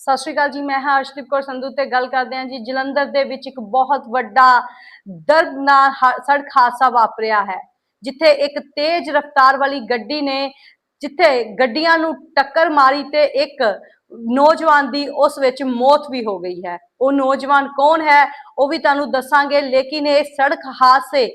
ਸਤਿ ਸ਼੍ਰੀ ਅਕਾਲ ਜੀ, ਮੈਂ ਹਾਂ ਅਰਸ਼ਦੀਪ ਕੌਰ ਸੰਧੂ ਤੇ ਗੱਲ ਕਰਦੇ ਹਾਂ ਜੀ, ਜਲੰਧਰ ਦੇ ਵਿੱਚ ਇੱਕ ਬਹੁਤ ਵੱਡਾ ਦਰਦਨਾਕ ਸੜਕ ਹਾਦਸਾ ਵਾਪਰਿਆ ਹੈ, ਜਿੱਥੇ ਇੱਕ ਤੇਜ਼ ਰਫ਼ਤਾਰ ਵਾਲੀ ਗੱਡੀ ਨੇ ਜਿੱਥੇ ਗੱਡੀਆਂ ਨੂੰ ਟੱਕਰ ਮਾਰੀ ਤੇ ਇੱਕ ਨੌਜਵਾਨ ਦੀ ਉਸ ਵਿੱਚ ਮੌਤ ਵੀ ਹੋ ਗਈ ਹੈ। ਉਹ ਨੌਜਵਾਨ ਕੌਣ ਹੈ, ਉਹ ਵੀ ਤੁਹਾਨੂੰ ਦੱਸਾਂਗੇ, ਲੇਕਿਨ ਇਹ ਸੜਕ ਹਾਦਸੇ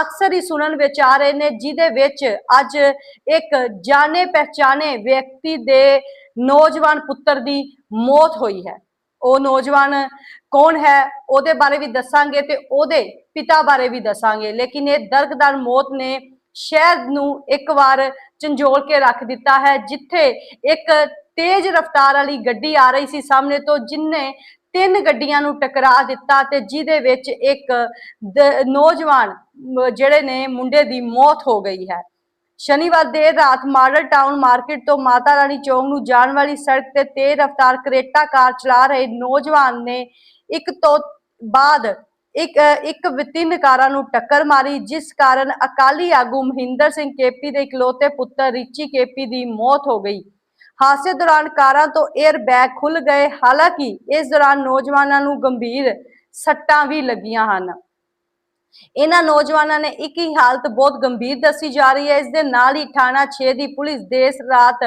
ਅਕਸਰ ਹੀ ਸੁਣਨ ਵਿੱਚ ਆ ਰਹੇ ਨੇ, ਜਿਹਦੇ ਵਿੱਚ ਅੱਜ ਇੱਕ ਜਾਣੇ ਪਹਿਚਾਣੇ ਵਿਅਕਤੀ ਦੇ ਨੌਜਵਾਨ ਪੁੱਤਰ ਦੀ ਮੌਤ ਹੋਈ ਹੈ। ਉਹ ਨੌਜਵਾਨ ਕੌਣ ਹੈ, ਉਹਦੇ ਬਾਰੇ ਵੀ ਦੱਸਾਂਗੇ ਤੇ ਉਹਦੇ ਪਿਤਾ ਬਾਰੇ ਵੀ ਦੱਸਾਂਗੇ। ਲੇਕਿਨ ਇਹ ਦਰਦਨਾਕ ਮੌਤ ਨੇ ਸ਼ਹਿਰ ਨੂੰ ਇੱਕ ਵਾਰ ਝੰਜੋਲ ਕੇ ਰੱਖ ਦਿੱਤਾ ਹੈ, ਜਿੱਥੇ ਇੱਕ ਤੇਜ਼ ਰਫ਼ਤਾਰ ਵਾਲੀ ਗੱਡੀ ਆ ਰਹੀ ਸੀ ਸਾਹਮਣੇ ਤੋਂ, ਜਿੰਨੇ ਤਿੰਨ ਗੱਡੀਆਂ ਨੂੰ ਟਕਰਾ ਦਿੱਤਾ ਤੇ ਜਿਹਦੇ ਵਿੱਚ ਇੱਕ ਨੌਜਵਾਨ ਮ- ਜਿਹੜੇ ਨੇ, ਮੁੰਡੇ ਦੀ ਮੌਤ ਹੋ ਗਈ ਹੈ। ਸ਼ਨੀਵਾਰ ਦੇਰ ਰਾਤ ਮਾਡਲ ਟਾਊਨ ਮਾਰਕੀਟ ਤੋਂ ਮਾਤਾ ਰਾਣੀ ਚੌਂਕ ਨੂੰ ਜਾਣ ਵਾਲੀ ਸੜਕ ਤੇ ਤੇਜ਼ ਰਫ਼ਤਾਰ ਕਰੇਟਾ ਕਾਰ ਚਲਾ ਰਹੇ ਨੌਜਵਾਨ ਨੇ ਇੱਕ ਤੋਂ ਬਾਅਦ ਇੱਕ ਇੱਕ ਤਿੰਨ ਕਾਰਾਂ ਨੂੰ ਟੱਕਰ ਮਾਰੀ, ਜਿਸ ਕਾਰਨ ਅਕਾਲੀ ਆਗੂ ਮਹਿੰਦਰ ਸਿੰਘ ਕੇਪੀ ਦੇ ਇਕਲੌਤੇ ਪੁੱਤਰ ਰਿਚੀ ਕੇਪੀ ਦੀ ਮੌਤ ਹੋ ਗਈ। ਹਾਦਸੇ ਦੌਰਾਨ ਕਾਰਾਂ ਤੋਂ 에ਅਰ ਬੈਗ ਖੁੱਲ ਗਏ। ਹਾਲਾਂਕਿ ਇਸ ਦੌਰਾਨ ਨੌਜਵਾਨਾਂ ਨੂੰ ਗੰਭੀਰ ਸੱਟਾਂ ਵੀ ਲੱਗੀਆਂ ਹਨ। ਇਹਨਾਂ ਨੌਜਵਾਨਾਂ ਨੇ ਇੱਕ ਹੀ ਹਾਲਤ ਬਹੁਤ ਗੰਭੀਰ ਦੱਸੀ ਜਾ ਰਹੀ ਹੈ। ਇਸ ਦੇ ਨਾਲ ਹੀ ਥਾਣਾ 6 ਦੀ ਪੁਲਿਸ ਦੇਸ ਰਾਤ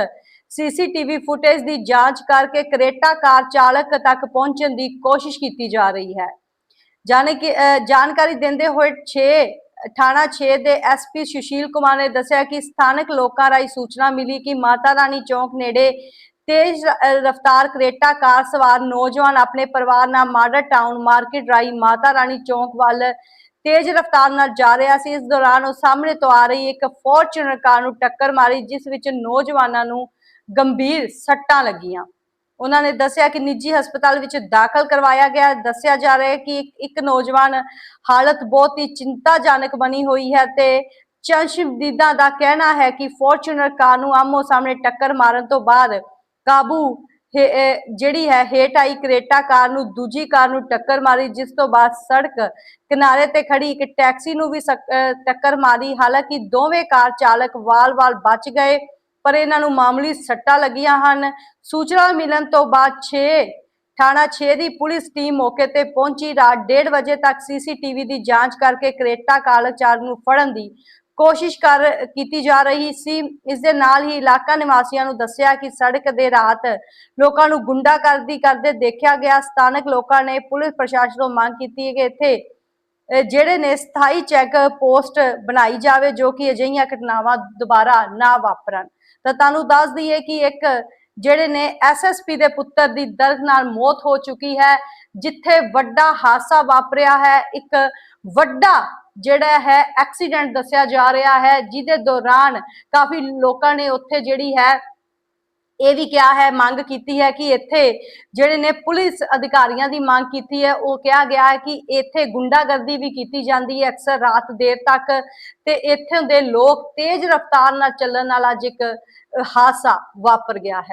ਸੀਸੀਟੀਵੀ ਫੁਟੇਜ ਦੀ ਜਾਂਚ ਕਰਕੇ ਕਰੇਟਾ ਕਾਰ ਚਾਲਕ ਤੱਕ ਪਹੁੰਚਣ ਦੀ ਕੋਸ਼ਿਸ਼ ਕੀਤੀ ਜਾ ਰਹੀ ਹੈ। ਜਾਣੇ ਕਿ ਜਾਣਕਾਰੀ ਦਿੰਦੇ ਹੋਏ 6 ਥਾਣਾ 6 ਦੇ ਐਸਪੀ ਸੁਸ਼ੀਲ ਕੁਮਾਰ ਨੇ ਦੱਸਿਆ ਕਿ ਸਥਾਨਕ ਲੋਕਾਂ ਰਾਹੀਂ ਸੂਚਨਾ ਮਿਲੀ ਕਿ ਮਾਤਾ ਰਾਣੀ ਚੌਂਕ ਨੇੜੇ ਤੇਜ਼ ਰਫ਼ਤਾਰ ਕਰੇਟਾ ਕਾਰ ਸਵਾਰ ਨੌਜਵਾਨ ਆਪਣੇ ਪਰਿਵਾਰ ਨਾਲ ਮਾਡਲ ਟਾਊਨ ਮਾਰਕੀਟ ਰਾਹੀਂ ਮਾਤਾ ਰਾਣੀ ਚੌਂਕ ਵੱਲ ਤੇਜ਼ ਰਫ਼ਤਾਰ ਨਾਲ ਜਾ ਰਿਹਾ ਸੀ। ਇਸ ਦੌਰਾਨ ਉਹ ਸਾਹਮਣੇ ਤੋਂ ਆ ਰਹੀ ਇੱਕ ਫੋਰਚੂਨਰ ਕਾਰ ਨੂੰ ਟੱਕਰ ਮਾਰੀ, ਜਿਸ ਵਿੱਚ ਨੌਜਵਾਨਾਂ ਨੂੰ ਗੰਭੀਰ ਸੱਟਾਂ ਲੱਗੀਆਂ। ਉਹਨਾਂ ਨੇ ਦੱਸਿਆ ਕਿ ਨਿੱਜੀ ਹਸਪਤਾਲ ਵਿੱਚ ਦਾਖਲ ਕਰਵਾਇਆ ਗਿਆ। ਦੱਸਿਆ ਜਾ ਰਿਹਾ ਹੈ ਕਿ ਇੱਕ- ਨੌਜਵਾਨ ਹਾਲਤ ਬਹੁਤ ਹੀ ਚਿੰਤਾਜਨਕ ਬਣੀ ਹੋਈ ਹੈ ਤੇ ਚੰਸ਼ਮਦੀਦਾਂ ਦਾ ਕਹਿਣਾ ਹੈ ਕਿ ਫੋਰਚੂਨਰ ਕਾਰ ਨੂੰ ਆਮੋ ਸਾਹਮਣੇ ਟੱਕਰ ਮਾਰਨ ਤੋਂ ਬਾਅਦ ਕਾਬੂ ਜਿਹੜੀ ਹੈ ਹੇਠ ਆਈ ਕਰੇਟਾ ਕਾਰ ਨੂੰ, ਦੂਜੀ ਕਾਰ ਨੂੰ ਟੱਕਰ ਮਾਰੀ, ਜਿਸ ਤੋਂ ਬਾਅਦ ਸੜਕ ਕਿਨਾਰੇ ਤੇ ਖੜੀ ਇੱਕ ਟੈਕਸੀ ਨੂੰ ਵੀ ਟੱਕਰ ਮਾਰੀ। ਹਾਲਾਂਕਿ ਦੋਵੇਂ ਕਾਰ ਚਾਲਕ ਵਾਲ-ਵਾਲ ਬਚ ਗਏ, ਪਰ ਇਹਨਾਂ ਨੂੰ ਮਾਮੂਲੀ ਸੱਟਾਂ ਲੱਗੀਆਂ ਹਨ। ਸੂਚਨਾ ਮਿਲਣ ਤੋਂ ਬਾਅਦ 6 ਥਾਣਾ 6 ਦੀ ਪੁਲਿਸ ਟੀਮ ਮੌਕੇ ਤੇ ਪਹੁੰਚੀ। ਰਾਤ 1:30 ਵਜੇ ਤੱਕ ਸੀਸੀਟੀਵੀ ਦੀ ਜਾਂਚ ਕਰਕੇ ਕਰੇਟਾ ਕਾਲਕ ਨੂੰ ਫੜਨ ਦੀ ਕੋਸ਼ਿਸ਼ ਕਰ ਕੀਤੀ ਜਾ ਰਹੀ ਸੀ। ਇਸ ਦੇ ਨਾਲ ਹੀ ਇਲਾਕਾ ਨਿਵਾਸੀਆਂ ਨੂੰ ਦੱਸਿਆ ਕਿ ਸੜਕ ਦੇ ਰਾਤ ਲੋਕਾਂ ਨੂੰ ਗੁੰਡਾਗਰਦੀ ਕਰਦੇ ਦੇਖਿਆ ਗਿਆ। ਸਥਾਨਕ ਲੋਕਾਂ ਨੇ ਪੁਲਿਸ ਪ੍ਰਸ਼ਾਸਨ ਤੋਂ ਮੰਗ ਕੀਤੀ ਕਿ ਇੱਥੇ ਜਿਹੜੇ ਨੇ ਸਥਾਈ ਚੈੱਕ ਪੋਸਟ ਬਣਾਈ ਜਾਵੇ ਜੋ ਕਿ ਅਜਿਹੀਆਂ ਘਟਨਾਵਾਂ ਦੁਬਾਰਾ ਨਾ ਵਾਪਰਨ। ਤਾਂ ਤੁਹਾਨੂੰ ਦੱਸ ਦਈਏ ਕਿ ਇੱਕ, ਜਿਹੜੇ ਨੇ ਐਸਐਸਪੀ ਦੇ ਪੁੱਤਰ ਦੀ ਦਰਦ ਨਾਲ ਮੌਤ ਹੋ ਚੁੱਕੀ ਹੈ, ਜਿੱਥੇ ਵੱਡਾ ਹਾਦਸਾ ਵਾਪਰਿਆ ਹੈ। ਇੱਕ ਵੱਡਾ ਜਿਹੜਾ ਹੈ ਐਕਸੀਡੈਂਟ ਦੱਸਿਆ ਜਾ ਰਿਹਾ ਹੈ, ਜਿਹਦੇ ਦੌਰਾਨ ਕਾਫੀ ਲੋਕਾਂ ਨੇ ਉੱਥੇ ਜਿਹੜੀ ਹੈ ਇਹ ਵੀ ਕਿਹਾ ਹੈ, ਮੰਗ ਕੀਤੀ ਹੈ ਕਿ ਇੱਥੇ ਜਿਹੜੇ ਨੇ ਪੁਲਿਸ ਅਧਿਕਾਰੀਆਂ ਦੀ ਮੰਗ ਕੀਤੀ ਹੈ, ਉਹ ਕਿਹਾ ਗਿਆ ਹੈ ਕਿ ਇੱਥੇ ਗੁੰਡਾਗਰਦੀ ਵੀ ਕੀਤੀ ਜਾਂਦੀ ਹੈ ਅਕਸਰ ਰਾਤ ਦੇਰ ਤੱਕ ਤੇ ਇੱਥੇ ਦੇ ਲੋਕ ਤੇਜ਼ ਰਫ਼ਤਾਰ ਨਾਲ ਚੱਲਣ ਨਾਲ ਅੱਜ ਇੱਕ ਹਾਦਸਾ ਵਾਪਰ ਗਿਆ ਹੈ।